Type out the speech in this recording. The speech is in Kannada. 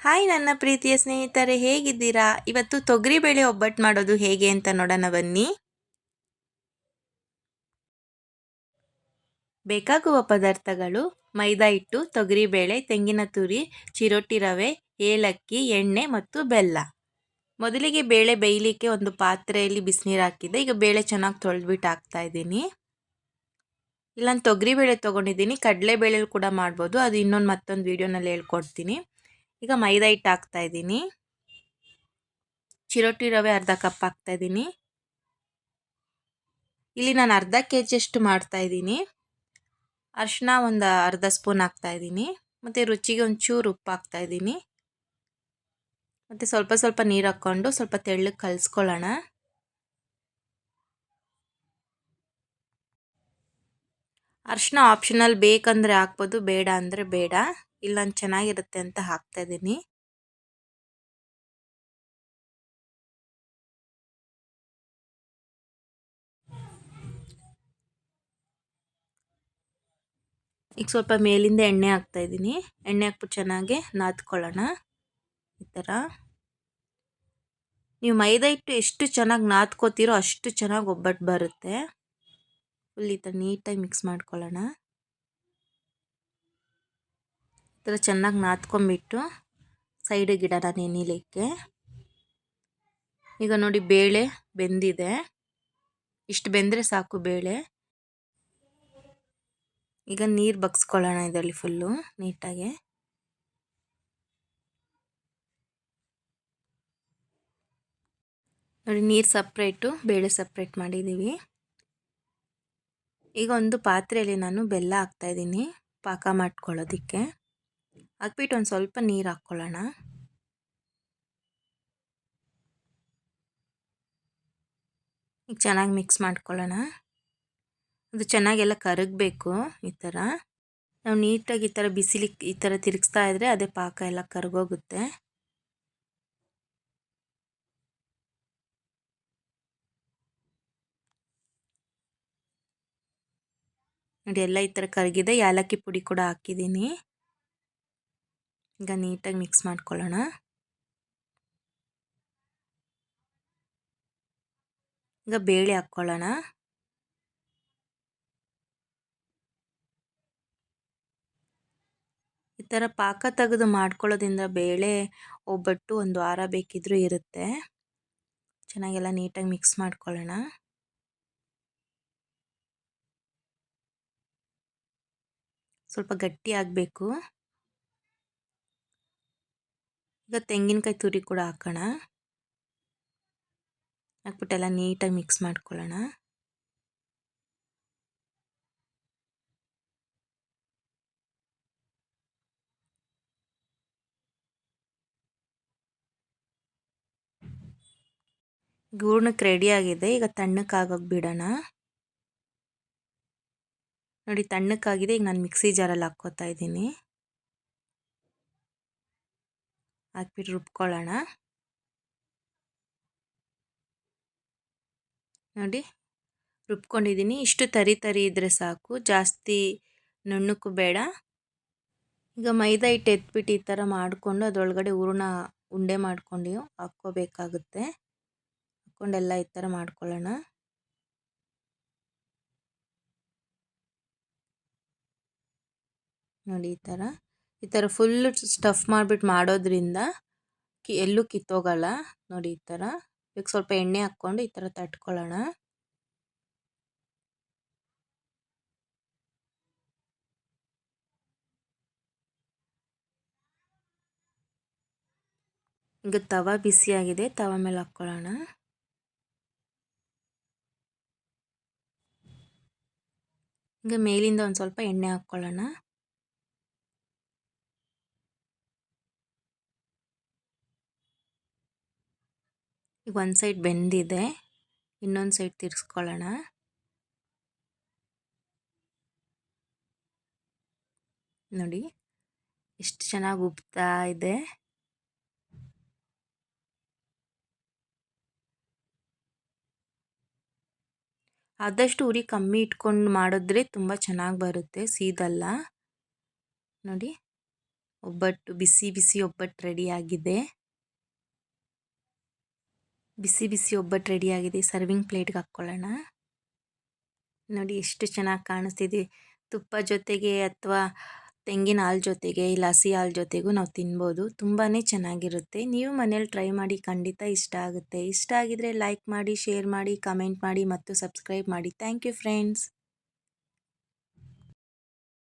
ಹಾಯ್ ನನ್ನ ಪ್ರೀತಿಯ ಸ್ನೇಹಿತರೆ, ಹೇಗಿದ್ದೀರಾ? ಇವತ್ತು ತೊಗರಿಬೇಳೆ ಒಬ್ಬಟ್ಟು ಮಾಡೋದು ಹೇಗೆ ಅಂತ ನೋಡೋಣ ಬನ್ನಿ. ಬೇಕಾಗುವ ಪದಾರ್ಥಗಳು ಮೈದಾ ಹಿಟ್ಟು ತೊಗರಿಬೇಳೆ ತೆಂಗಿನ ತುರಿ, ಚಿರೋಟಿ ರವೆ, ಏಲಕ್ಕಿ, ಎಣ್ಣೆ ಮತ್ತು ಬೆಲ್ಲ. ಮೊದಲಿಗೆ ಬೇಳೆ ಬೇಯಲಿಕ್ಕೆ ಒಂದು ಪಾತ್ರೆಯಲ್ಲಿ ಬಿಸಿನೀರು ಹಾಕಿದ್ದೆ. ಈಗ ಬೇಳೆ ಚೆನ್ನಾಗಿ ತೊಳೆದ್ಬಿಟ್ಟು ಹಾಕ್ತಾ ಇದ್ದೀನಿ. ಇಲ್ಲ ನಾನು ತೊಗರಿಬೇಳೆ ತೊಗೊಂಡಿದ್ದೀನಿ. ಕಡಲೆಬೇಳೆ ಕೂಡ ಮಾಡ್ಬೋದು. ಅದು ಇನ್ನೊಂದು ಮತ್ತೊಂದು ವೀಡಿಯೋನಲ್ಲಿ ಹೇಳ್ಕೊಡ್ತೀನಿ. ಈಗ ಮೈದಾ ಹಿಟ್ಟು ಹಾಕ್ತಾ ಇದ್ದೀನಿ. ಚಿರೋಟಿ ರವೆ ಅರ್ಧ ಕಪ್ ಹಾಕ್ತಾ ಇದ್ದೀನಿ. ಇಲ್ಲಿ ನಾನು ಅರ್ಧ ಕೆ ಜಿಯಷ್ಟು ಮಾಡ್ತಾ ಇದ್ದೀನಿ. ಅರಿಶಿನ ಒಂದು ಅರ್ಧ ಸ್ಪೂನ್ ಹಾಕ್ತಾ ಇದ್ದೀನಿ. ಮತ್ತು ರುಚಿಗೆ ಒಂಚೂರು ಚೂರು ಉಪ್ಪು ಹಾಕ್ತಾ ಇದ್ದೀನಿ. ಮತ್ತು ಸ್ವಲ್ಪ ಸ್ವಲ್ಪ ನೀರು ಹಾಕ್ಕೊಂಡು ಸ್ವಲ್ಪ ತೆಳ್ಳಗೆ ಕಲಿಸ್ಕೊಳ್ಳೋಣ. ಅರ್ಶಿನ ಆಪ್ಷನಲ್ ಬೇಕಂದರೆ ಹಾಕ್ಬೋದು, ಬೇಡ ಅಂದರೆ ಬೇಡ. ಇಲ್ಲ ಚೆನ್ನಾಗಿರುತ್ತೆ ಅಂತ ಹಾಕ್ತಾ ಇದ್ದೀನಿ. ಈಗ ಸ್ವಲ್ಪ ಮೇಲಿಂದ ಎಣ್ಣೆ ಹಾಕ್ತಾ ಇದ್ದೀನಿ. ಎಣ್ಣೆ ಹಾಕ್ಬಿಟ್ಟು ಚೆನ್ನಾಗಿ ನಾದ್ಕೊಳ್ಳೋಣ. ಈ ಥರ. ನೀವು ಮೈದಾ ಹಿಟ್ಟು ಎಷ್ಟು ಚೆನ್ನಾಗಿ ನಾದ್ಕೋತೀರೋ ಅಷ್ಟು ಚೆನ್ನಾಗಿ ಒಬ್ಬಟ್ಟು ಬರುತ್ತೆ. ಫುಲ್ ಈ ಥರ ನೀಟಾಗಿ ಮಿಕ್ಸ್ ಮಾಡ್ಕೊಳ್ಳೋಣ. ಥರ ಚೆನ್ನಾಗಿ ನಾದ್ಕೊಂಬಿಟ್ಟು ಸೈಡಿಗೆ ಇಡೋಣ ನೆನಿಲಿಕ್ಕೆ. ಈಗ ನೋಡಿ ಬೇಳೆ ಬೆಂದಿದೆ. ಇಷ್ಟು ಬೆಂದರೆ ಸಾಕು ಬೇಳೆ. ಈಗ ನೀರು ಬಗ್ಸ್ಕೊಳ್ಳೋಣ ಇದರಲ್ಲಿ ಫುಲ್ಲು ನೀಟಾಗಿ. ನೋಡಿ ನೀರು ಸಪ್ರೇಟು ಬೇಳೆ ಸಪ್ರೇಟ್ ಮಾಡಿದ್ದೀವಿ ಈಗ ಒಂದು ಪಾತ್ರೆಯಲ್ಲಿ ನಾನು ಬೆಲ್ಲ ಹಾಕ್ತಾಯಿದ್ದೀನಿ ಪಾಕ ಮಾಡ್ಕೊಳ್ಳೋದಕ್ಕೆ. ಹಾಕ್ಬಿಟ್ಟು ಒಂದು ಸ್ವಲ್ಪ ನೀರು ಹಾಕ್ಕೊಳ್ಳೋಣ. ಈಗ ಚೆನ್ನಾಗಿ ಮಿಕ್ಸ್ ಮಾಡ್ಕೊಳ್ಳೋಣ. ಅದು ಚೆನ್ನಾಗೆಲ್ಲ ಕರಗಬೇಕು ಈ ಥರ ನಾವು ನೀಟಾಗಿ ಈ ಥರ ಬಿಸಿಲಿಕ್ಕೆ ಈ ಥರ ತಿರುಗಿಸ್ತಾ ಇದ್ದರೆ ಅದೇ ಪಾಕ ಎಲ್ಲ ಕರಗೋಗುತ್ತೆ. ನೋಡಿ ಎಲ್ಲ ಈ ಥರ ಕರಗಿದೆ. ಯಾಲಕ್ಕಿ ಪುಡಿ ಕೂಡ ಹಾಕಿದ್ದೀನಿ. ಈಗ ನೀಟಾಗಿ ಮಿಕ್ಸ್ ಮಾಡ್ಕೊಳ್ಳೋಣ. ಈಗ ಬೇಳೆ ಹಾಕ್ಕೊಳ್ಳೋಣ. ಈ ಥರ ಪಾಕ ತೆಗೆದು ಮಾಡ್ಕೊಳ್ಳೋದ್ರಿಂದ ಬೇಳೆ, ಒಬ್ಬಟ್ಟು, ಒಂದು ವಾರ ಬೇಕಿದ್ರೂ ಇರುತ್ತೆ. ಚೆನ್ನಾಗೆಲ್ಲ ನೀಟಾಗಿ ಮಿಕ್ಸ್ ಮಾಡ್ಕೊಳ್ಳೋಣ. ಸ್ವಲ್ಪ ಗಟ್ಟಿ ಆಗಬೇಕು. ಈಗ ತೆಂಗಿನಕಾಯಿ ತುರಿ ಕೂಡ ಹಾಕೋಣ. ಹಾಕ್ಬಿಟ್ಟೆಲ್ಲ ನೀಟಾಗಿ ಮಿಕ್ಸ್ ಮಾಡ್ಕೊಳ್ಳೋಣ. ಗೂರ್ಣಕ್ಕೆ ರೆಡಿ ಆಗಿದೆ. ಈಗ ತಣ್ಣಕ್ಕಾಗೋಗಿ ಬಿಡೋಣ. ನೋಡಿ ತಣ್ಣಕ್ಕಾಗಿದೆ. ಈಗ ನಾನು ಮಿಕ್ಸಿ ಜಾರಲ್ಲಿ ಹಾಕ್ಕೋತಾ ಇದ್ದೀನಿ. ಹಾಕ್ಬಿಟ್ಟು ರುಬ್ಕೊಳ್ಳೋಣ. ನೋಡಿ, ರುಬ್ಕೊಂಡಿದ್ದೀನಿ. ಇಷ್ಟು ತರಿ ತರಿ ಇದ್ದರೆ ಸಾಕು. ಜಾಸ್ತಿ ನುಣ್ಣಕ್ಕೂ ಬೇಡ. ಈಗ ಮೈದಾ ಹಿಟ್ಟು ಎತ್ಬಿಟ್ಟು ಈ ಥರ ಮಾಡಿಕೊಂಡು ಅದರೊಳಗಡೆ ಹೂರಣ ಉಂಡೆ ಮಾಡ್ಕೊಂಡು ಹಾಕ್ಕೋಬೇಕಾಗುತ್ತೆ. ಹಾಕ್ಕೊಂಡೆಲ್ಲ ಈ ಥರ ಮಾಡ್ಕೊಳ್ಳೋಣ. ನೋಡಿ ಈ ಥರ. ಈ ಥರ ಫುಲ್ಲು ಸ್ಟಫ್ ಮಾಡಿಬಿಟ್ಟು ಮಾಡೋದ್ರಿಂದ ಕಿ, ಎಲ್ಲೂ ಕಿತ್ತೋಗಲ್ಲ. ನೋಡಿ ಈ ಥರ. ಈಗ ಸ್ವಲ್ಪ ಎಣ್ಣೆ ಹಾಕ್ಕೊಂಡು ಈ ಥರ ತಟ್ಕೊಳ್ಳೋಣ. ಈಗ ತವ ಬಿಸಿಯಾಗಿದೆ ತವ ಮೇಲೆ ಹಾಕ್ಕೊಳ್ಳೋಣ. ಈಗ ಮೇಲಿಂದ ಒಂದು ಸ್ವಲ್ಪ ಎಣ್ಣೆ ಹಾಕ್ಕೊಳ್ಳೋಣ. ಈಗ ಒಂದು ಸೈಡ್ ಬೆಂದಿದೆ, ಇನ್ನೊಂದು ಸೈಡ್ ತಿರ್ಸ್ಕೊಳ್ಳೋಣ. ನೋಡಿ, ಎಷ್ಟು ಚೆನ್ನಾಗಿ ಉಬ್ತಾ ಇದೆ. ಆದಷ್ಟು ಉರಿ ಕಮ್ಮಿ ಇಟ್ಕೊಂಡು ಮಾಡಿದ್ರೆ ತುಂಬ ಚೆನ್ನಾಗಿ ಬರುತ್ತೆ, ಸೀದಲ್ಲ. ನೋಡಿ, ಒಬ್ಬಟ್ಟು, ಬಿಸಿ ಬಿಸಿ ಒಬ್ಬಟ್ಟು ರೆಡಿಯಾಗಿದೆ ಬಿಸಿ ಬಿಸಿ ಒಬ್ಬಟ್ಟು ರೆಡಿಯಾಗಿದೆ ಸರ್ವಿಂಗ್ ಪ್ಲೇಟ್ಗೆ ಹಾಕ್ಕೊಳ್ಳೋಣ. ನೋಡಿ ಎಷ್ಟು ಚೆನ್ನಾಗಿ ಕಾಣಿಸ್ತಿದೆ. ತುಪ್ಪ ಜೊತೆಗೆ ಅಥವಾ ತೆಂಗಿನ ಹಾಲು ಜೊತೆಗೆ ಇಲ್ಲ ಹಸಿ ಹಾಲು ಜೊತೆಗೂ ನಾವು ತಿನ್ಬೋದು. ತುಂಬಾ ಚೆನ್ನಾಗಿರುತ್ತೆ. ನೀವು ಮನೇಲಿ ಟ್ರೈ ಮಾಡಿ ಖಂಡಿತ ಇಷ್ಟ ಆಗುತ್ತೆ. ಇಷ್ಟ ಆಗಿದರೆ ಲೈಕ್ ಮಾಡಿ ಶೇರ್ ಮಾಡಿ ಕಮೆಂಟ್ ಮಾಡಿ ಮತ್ತು ಸಬ್ಸ್ಕ್ರೈಬ್ ಮಾಡಿ. Thank you friends